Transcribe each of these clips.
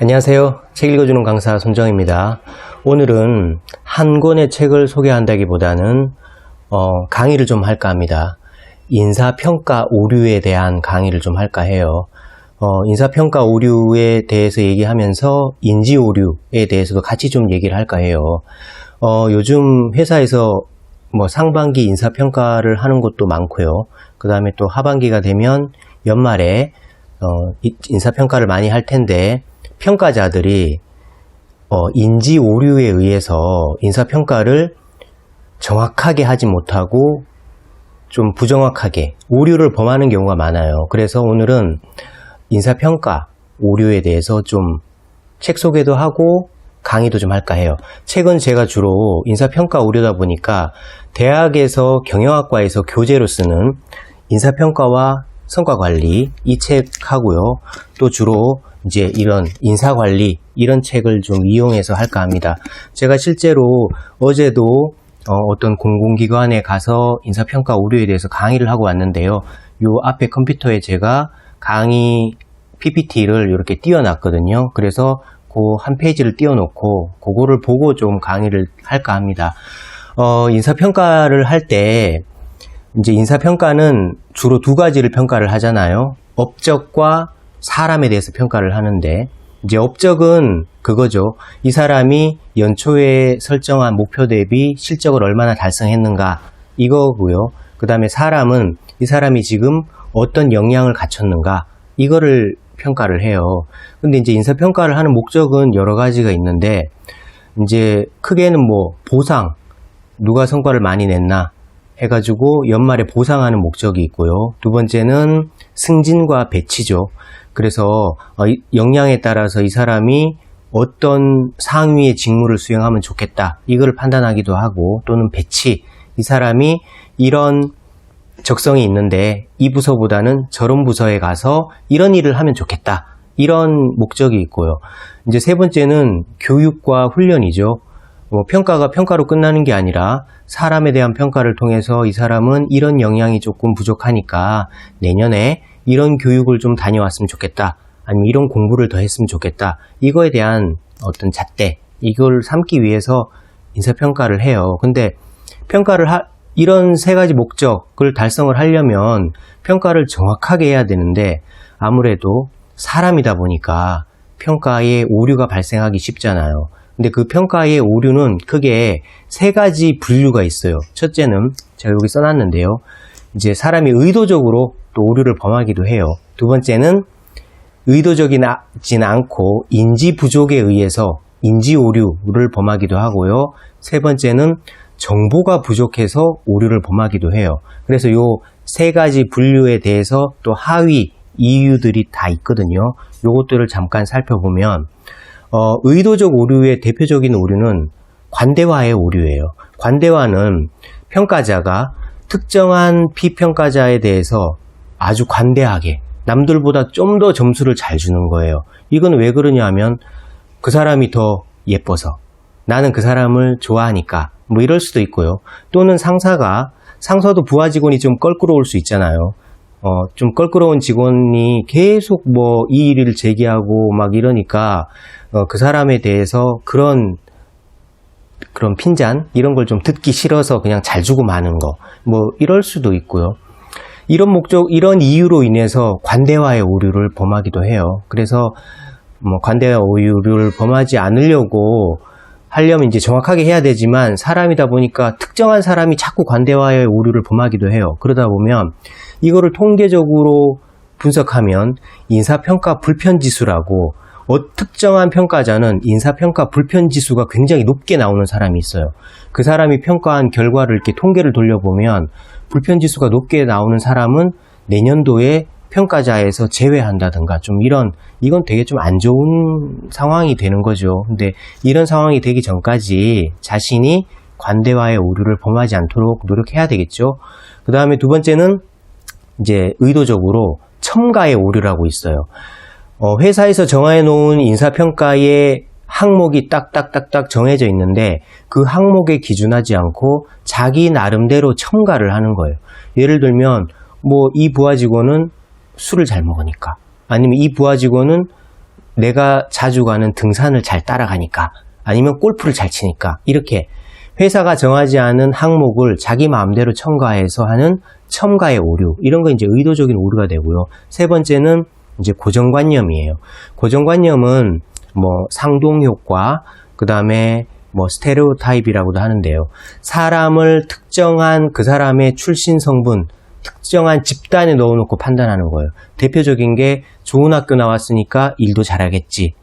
안녕하세요. 책 읽어주는 강사 손정입니다. 오늘은 한 권의 책을 소개한다기보다는 어, 강의를 좀 할까 합니다. 인사평가 오류에 대한 강의를 좀 할까 해요. 어, 인사평가 오류에 대해서 얘기하면서 인지 오류에 대해서도 같이 좀 얘기를 할까 해요. 어, 요즘 회사에서 뭐 상반기 인사평가를 하는 것도 많고요. 그 다음에 또 하반기가 되면 연말에 어, 이- 인사평가를 많이 할 텐데 평가자들이 어, 인지 오류에 의해서 인사평가를 정확하게 하지 못하고 좀 부정확하게 오류를 범하는 경우가 많아요. 그래서 오늘은 인사평가 오류에 대해서 좀 책 소개도 하고 강의도 좀 할까 해요. 책은 제가 주로 인사평가 오류다 보니까 대학에서 경영학과에서 교재로 쓰는 인사평가와 성과관리 이 책하고요. 또 주로 이제 이런 인사관리 이런 책을 좀 이용해서 할까 합니다. 제가 실제로 어제도 어, 떤 공공기관에 가서 인사평가 오류에 대해서 강의를 하고 왔는데요. 요 앞에 컴퓨터에 제가 강의 PPT를 이렇게 띄워놨거든요. 그래서 그 한 페이지를 띄워놓고 그거를 보고 좀 강의를 할까 합니다. 어, 인사평가를 할 때 이제 인사평가는 주로 두 가지를 평가를 하잖아요. 업적과 사람에 대해서 평가를 하는데 이제 업적은 그거죠. 이 사람이 연초에 설정한 목표 대비 실적을 얼마나 달성했는가 이거고요. 그 다음에 사람은 이 사람이 지금 어떤 역량을 갖췄는가 이거를 평가를 해요. 근데 이제 인사평가를 하는 목적은 여러 가지가 있는데 이제 크게는 뭐 보상 누가 성과를 많이 냈나 해가지고 연말에 보상하는 목적이 있고요. 두 번째는 승진과 배치죠. 그래서 어, 이- 역량에 따라서 이 사람이 어떤 상위의 직무를 수행하면 좋겠다. 이걸 판단하기도 하고 또는 배치. 이 사람이 이런 적성이 있는데 이 부서보다는 저런 부서에 가서 이런 일을 하면 좋겠다. 이런 목적이 있고요. 이제 세 번째는 교육과 훈련이죠. 뭐 평가가 평가로 끝나는 게 아니라 사람에 대한 평가를 통해서 이 사람은 이런 역량이 조금 부족하니까 내년에 이런 교육을 좀 다녀왔으면 좋겠다. 아니면 이런 공부를 더 했으면 좋겠다. 이거에 대한 어떤 잣대, 이걸 삼기 위해서 인사평가를 해요. 근데 평가를 하, 이런 세 가지 목적을 달성을 하려면 평가를 정확하게 해야 되는데 아무래도 사람이다 보니까 평가에 오류가 발생하기 쉽잖아요. 근데 그 평가의 오류는 크게 세 가지 분류가 있어요. 첫째는 제가 여기 써놨는데요. 이제 사람이 의도적으로 또 오류를 범하기도 해요. 두 번째는 의도적이진 않고 인지 부족에 의해서 인지 오류를 범하기도 하고요. 세 번째는 정보가 부족해서 오류를 범하기도 해요. 그래서 요 세 가지 분류에 대해서 또 하위 이유들이 다 있거든요. 요것들을 잠깐 살펴보면 어, 의도적 오류의 대표적인 오류는 관대화의 오류예요. 관대화는 평가자가 특정한 피평가자에 대해서 아주 관대하게 남들보다 좀 더 점수를 잘 주는 거예요. 이건 왜 그러냐 하면 그 사람이 더 예뻐서 나는 그 사람을 좋아하니까 뭐 이럴 수도 있고요. 또는 상사가 상사도 부하 직원이 좀 껄끄러울 수 있잖아요. 어, 좀 껄끄러운 직원이 계속 뭐 이 일을 제기하고 막 이러니까 어, 그 사람에 대해서 그런 그런 핀잔 이런 걸 좀 듣기 싫어서 그냥 잘 주고 마는 거 뭐 이럴 수도 있고요. 이런 목적 이런 이유로 인해서 관대화의 오류를 범하기도 해요. 그래서 뭐 관대화 오류를 범하지 않으려고 하려면 이제 정확하게 해야 되지만 사람이다 보니까 특정한 사람이 자꾸 관대화의 오류를 범하기도 해요. 그러다 보면 이거를 통계적으로 분석하면 인사평가 불편지수라고 어, 특정한 평가자는 인사평가 불편지수가 굉장히 높게 나오는 사람이 있어요. 그 사람이 평가한 결과를 이렇게 통계를 돌려보면 불편지수가 높게 나오는 사람은 내년도에 평가자에서 제외한다든가 좀 이런 이건 되게 좀 안 좋은 상황이 되는 거죠. 근데 이런 상황이 되기 전까지 자신이 관대화의 오류를 범하지 않도록 노력해야 되겠죠. 그 다음에 두 번째는 이제 의도적으로 첨가의 오류라고 있어요. 어, 회사에서 정해 놓은 인사평가의 항목이 딱딱딱딱 정해져 있는데 그 항목에 기준하지 않고 자기 나름대로 첨가를 하는 거예요. 예를 들면 뭐 이 부하 직원은 술을 잘 먹으니까 아니면 이 부하 직원은 내가 자주 가는 등산을 잘 따라가니까 아니면 골프를 잘 치니까 이렇게 회사가 정하지 않은 항목을 자기 마음대로 첨가해서 하는 첨가의 오류 이런 거 이제 의도적인 오류가 되고요. 세 번째는 이제 고정관념이에요. 고정관념은 뭐 상동 효과 그 다음에 뭐 스테레오타입이라고도 하는데요. 사람을 특정한 그 사람의 출신 성분 특정한 집단에 넣어놓고 판단하는 거예요. 대표적인 게 좋은 학교 나왔으니까 일도 잘하겠지.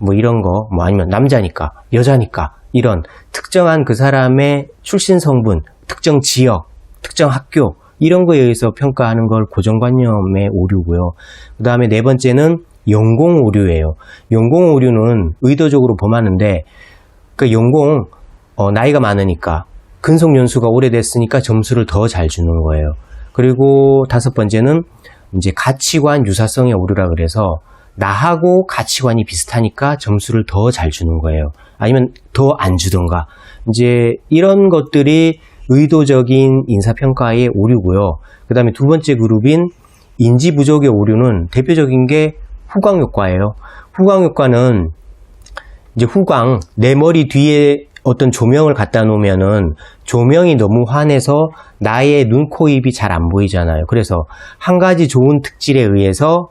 뭐 이런 거, 뭐 아니면 남자니까, 여자니까, 이런 특정한 그 사람의 출신 성분, 특정 지역, 특정 학교, 이런 거에 의해서 평가하는 걸 고정관념의 오류고요. 그 다음에 네 번째는 연공 오류예요. 연공 오류는 의도적으로 범하는데, 그 연공, 어, 나이가 많으니까, 근속 연수가 오래됐으니까 점수를 더 잘 주는 거예요. 그리고 다섯 번째는 이제 가치관 유사성의 오류라 그래서 나하고 가치관이 비슷하니까 점수를 더 잘 주는 거예요. 아니면 더 안 주던가. 이제 이런 것들이 의도적인 인사평가의 오류고요. 그 다음에 두 번째 그룹인 인지 부족의 오류는 대표적인 게 후광 효과예요. 후광 효과는 이제 후광, 내 머리 뒤에 어떤 조명을 갖다 놓으면은 조명이 너무 환해서 나의 눈, 코, 입이 잘 안 보이잖아요. 그래서 한 가지 좋은 특질에 의해서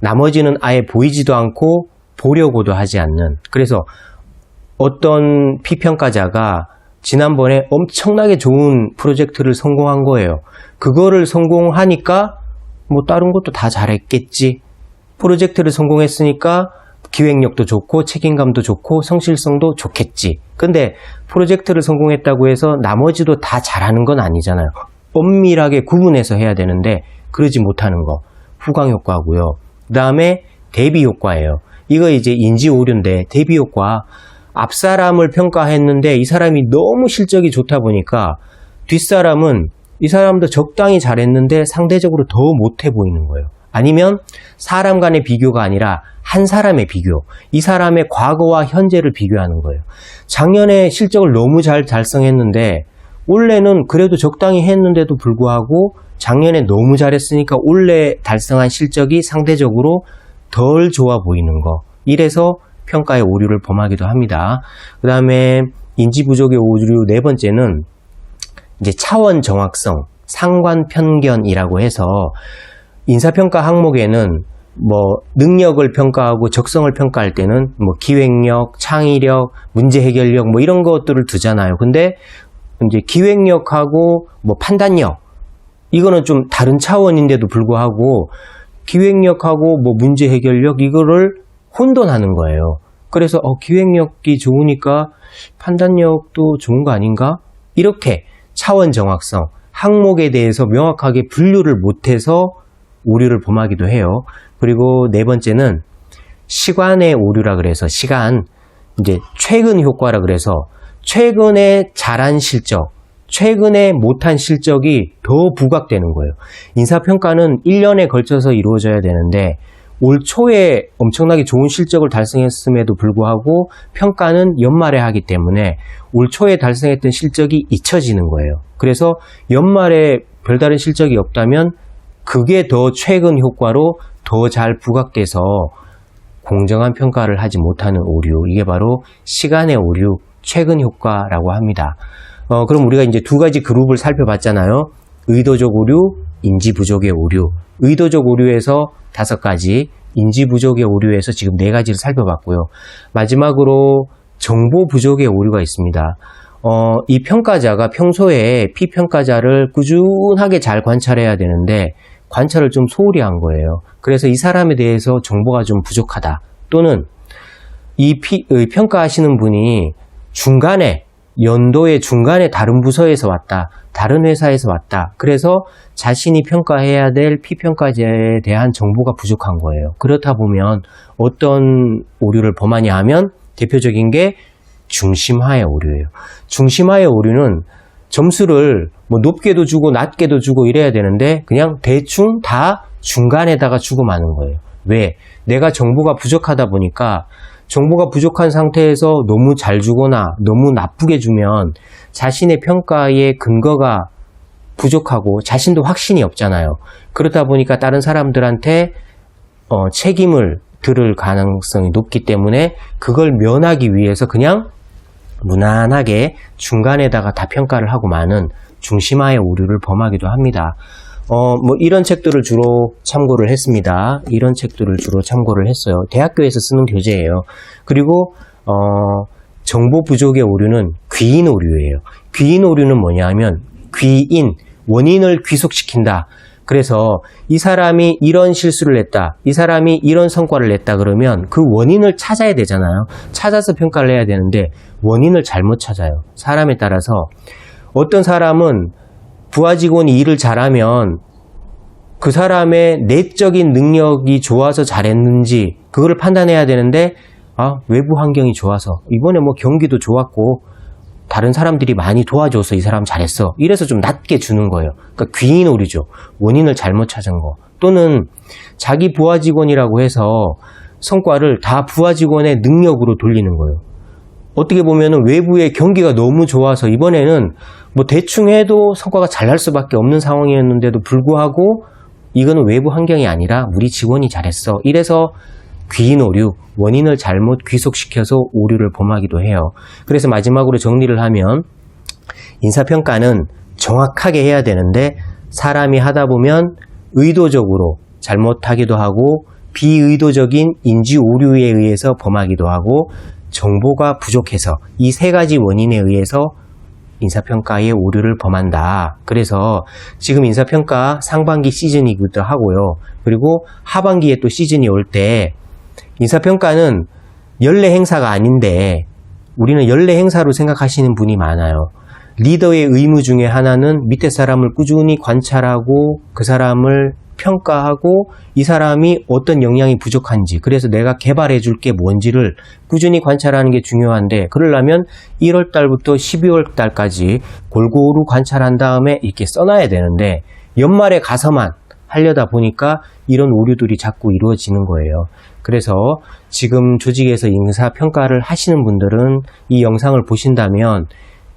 나머지는 아예 보이지도 않고 보려고도 하지 않는. 그래서 어떤 피평가자가 지난번에 엄청나게 좋은 프로젝트를 성공한 거예요. 그거를 성공하니까 뭐 다른 것도 다 잘했겠지. 프로젝트를 성공했으니까 기획력도 좋고 책임감도 좋고 성실성도 좋겠지. 근데 프로젝트를 성공했다고 해서 나머지도 다 잘하는 건 아니잖아요. 엄밀하게 구분해서 해야 되는데 그러지 못하는 거. 후광 효과고요. 그 다음에 대비 효과예요. 이거 이제 인지 오류인데 대비 효과. 앞 사람을 평가했는데 이 사람이 너무 실적이 좋다 보니까 뒷사람은 이 사람도 적당히 잘했는데 상대적으로 더 못해 보이는 거예요. 아니면 사람 간의 비교가 아니라 한 사람의 비교. 이 사람의 과거와 현재를 비교하는 거예요. 작년에 실적을 너무 잘 달성했는데 올해는 그래도 적당히 했는데도 불구하고 작년에 너무 잘했으니까 올해 달성한 실적이 상대적으로 덜 좋아 보이는 거. 이래서 평가의 오류를 범하기도 합니다. 그 다음에 인지 부족의 오류 네 번째는 이제 차원 정확성, 상관 편견이라고 해서 인사평가 항목에는 뭐 능력을 평가하고 적성을 평가할 때는 뭐 기획력, 창의력, 문제 해결력 뭐 이런 것들을 두잖아요. 근데 이제 기획력하고 뭐 판단력 이거는 좀 다른 차원인데도 불구하고 기획력하고 뭐 문제 해결력 이거를 혼돈하는 거예요. 그래서 어 기획력이 좋으니까 판단력도 좋은 거 아닌가? 이렇게 차원 정확성 항목에 대해서 명확하게 분류를 못해서 오류를 범하기도 해요. 그리고 네 번째는 시간의 오류라 그래서 시간 이제 최근 효과라 그래서 최근에 잘한 실적, 최근에 못한 실적이 더 부각되는 거예요. 인사평가는 1년에 걸쳐서 이루어져야 되는데 올 초에 엄청나게 좋은 실적을 달성했음에도 불구하고 평가는 연말에 하기 때문에 올 초에 달성했던 실적이 잊혀지는 거예요. 그래서 연말에 별다른 실적이 없다면 그게 더 최근 효과로 더 잘 부각돼서 공정한 평가를 하지 못하는 오류. 이게 바로 시간의 오류, 최근 효과라고 합니다. 어, 그럼 우리가 이제 두 가지 그룹을 살펴봤잖아요. 의도적 오류, 인지 부족의 오류. 의도적 오류에서 다섯 가지, 인지 부족의 오류에서 지금 네 가지를 살펴봤고요. 마지막으로 정보 부족의 오류가 있습니다. 어, 이 평가자가 평소에 피평가자를 꾸준하게 잘 관찰해야 되는데 관찰을 좀 소홀히 한 거예요. 그래서 이 사람에 대해서 정보가 좀 부족하다. 또는 이 피, 의 평가하시는 분이 중간에 연도의 중간에 다른 부서에서 왔다. 다른 회사에서 왔다. 그래서 자신이 평가해야 될 피평가자에 대한 정보가 부족한 거예요. 그렇다 보면 어떤 오류를 범하냐 하면 대표적인 게 중심화의 오류예요. 중심화의 오류는 점수를 뭐 높게도 주고 낮게도 주고 이래야 되는데 그냥 대충 다 중간에다가 주고 마는 거예요. 왜? 내가 정보가 부족하다 보니까 정보가 부족한 상태에서 너무 잘 주거나 너무 나쁘게 주면 자신의 평가의 근거가 부족하고 자신도 확신이 없잖아요. 그렇다 보니까 다른 사람들한테 어, 책임을 들을 가능성이 높기 때문에 그걸 면하기 위해서 그냥 무난하게 중간에다가 다 평가를 하고 마는 중심화의 오류를 범하기도 합니다. 어, 뭐 이런 책들을 주로 참고를 했습니다. 이런 책들을 주로 참고를 했어요. 대학교에서 쓰는 교재예요. 그리고 어, 정보 부족의 오류는 귀인 오류예요. 귀인 오류는 뭐냐면 귀인 원인을 귀속시킨다. 그래서 이 사람이 이런 실수를 했다. 이 사람이 이런 성과를 냈다 그러면 그 원인을 찾아야 되잖아요. 찾아서 평가를 해야 되는데 원인을 잘못 찾아요. 사람에 따라서 어떤 사람은 부하 직원이 일을 잘하면 그 사람의 내적인 능력이 좋아서 잘했는지 그거를 판단해야 되는데 아, 외부 환경이 좋아서 이번에 뭐 경기도 좋았고 다른 사람들이 많이 도와줘서 이 사람 잘했어. 이래서 좀 낮게 주는 거예요. 그러니까 귀인 오류죠. 원인을 잘못 찾은 거. 또는 자기 부하 직원이라고 해서 성과를 다 부하 직원의 능력으로 돌리는 거예요. 어떻게 보면은 외부의 경기가 너무 좋아서 이번에는 뭐 대충 해도 성과가 잘 날 수밖에 없는 상황이었는데도 불구하고 이거는 외부 환경이 아니라 우리 직원이 잘했어. 이래서 귀인 오류, 원인을 잘못 귀속시켜서 오류를 범하기도 해요. 그래서 마지막으로 정리를 하면 인사평가는 정확하게 해야 되는데 사람이 하다 보면 의도적으로 잘못하기도 하고 비의도적인 인지 오류에 의해서 범하기도 하고 정보가 부족해서 이 세 가지 원인에 의해서 인사평가의 오류를 범한다. 그래서 지금 인사평가 상반기 시즌이기도 하고요. 그리고 하반기에 또 시즌이 올 때 인사평가는 연례 행사가 아닌데 우리는 연례 행사로 생각하시는 분이 많아요. 리더의 의무 중에 하나는 밑에 사람을 꾸준히 관찰하고 그 사람을 평가하고 이 사람이 어떤 역량이 부족한지 그래서 내가 개발해 줄 게 뭔지를 꾸준히 관찰하는 게 중요한데 그러려면 1월 달부터 12월 달까지 골고루 관찰한 다음에 이렇게 써놔야 되는데 연말에 가서만 하려다 보니까 이런 오류들이 자꾸 이루어지는 거예요. 그래서 지금 조직에서 인사 평가를 하시는 분들은 이 영상을 보신다면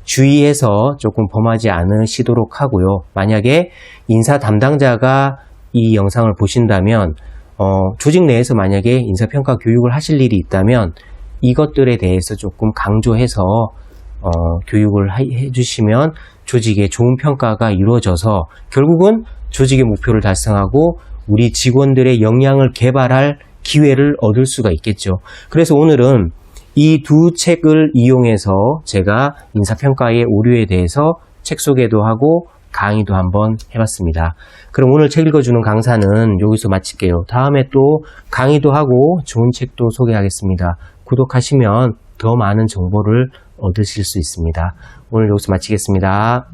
주의해서 조금 범하지 않으시도록 하고요. 만약에 인사 담당자가 이 영상을 보신다면 어, 조직 내에서 만약에 인사평가 교육을 하실 일이 있다면 이것들에 대해서 조금 강조해서 어, 교육을 하- 해주시면 조직의 좋은 평가가 이루어져서 결국은 조직의 목표를 달성하고 우리 직원들의 역량을 개발할 기회를 얻을 수가 있겠죠. 그래서 오늘은 이 두 책을 이용해서 제가 인사평가의 오류에 대해서 책 소개도 하고 강의도 한번 해봤습니다. 그럼 오늘 책 읽어주는 강사는 여기서 마칠게요. 다음에 또 강의도 하고 좋은 책도 소개하겠습니다. 구독하시면 더 많은 정보를 얻으실 수 있습니다. 오늘 여기서 마치겠습니다.